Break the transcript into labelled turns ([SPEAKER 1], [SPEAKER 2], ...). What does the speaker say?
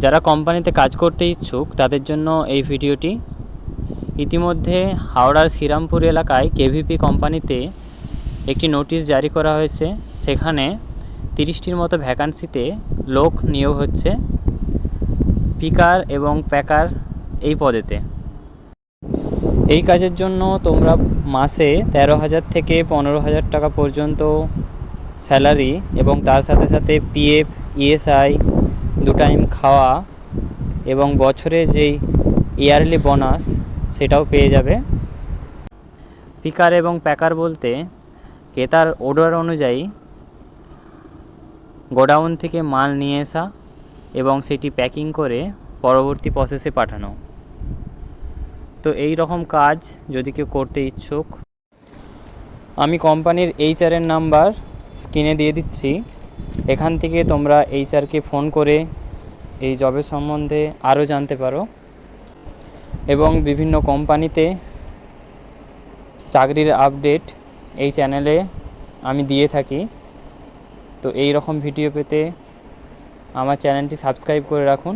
[SPEAKER 1] যারা কোম্পানিতে কাজ করতে ইচ্ছুক, তাদের জন্য এই ভিডিওটি। ইতিমধ্যে হাওড়ার শ্রীরামপুর এলাকায় কেভিপি কোম্পানিতে একটি নোটিশ জারি করা হয়েছে। সেখানে তিরিশটির মতো ভ্যাকান্সিতে লোক নিয়োগ হচ্ছে, পিকার এবং প্যাকার এই পদেতে। এই কাজের জন্য তোমরা মাসে তেরো হাজার থেকে পনেরো হাজার টাকা পর্যন্ত স্যালারি এবং তার সাথে সাথে পিএফ, ইএসআই দু টাইম খাওয়া এবং বছরে যেই ইয়ারলি বোনাস সেটাও পেয়ে যাবে। পিকার এবং প্যাকার বলতে ক্রেতার অর্ডার অনুযায়ী গোডাউন থেকে মাল নিয়ে আসা এবং সেটি প্যাকিং করে পরবর্তী প্রসেসে পাঠানো। তো এই রকম কাজ যদি কেউ করতে ইচ্ছুক, আমি কোম্পানির এইচআরের নাম্বার স্ক্রিনে দিয়ে দিচ্ছি। এখান থেকে তোমরা এইচআরকে ফোন করে এই জবের সম্বন্ধে আরও জানতে পারো। এবং বিভিন্ন কোম্পানিতে চাকরির আপডেট এই চ্যানেলে আমি দিয়ে থাকি। তো এই রকম ভিডিও পেতে আমার চ্যানেলটি সাবস্ক্রাইব করে রাখুন।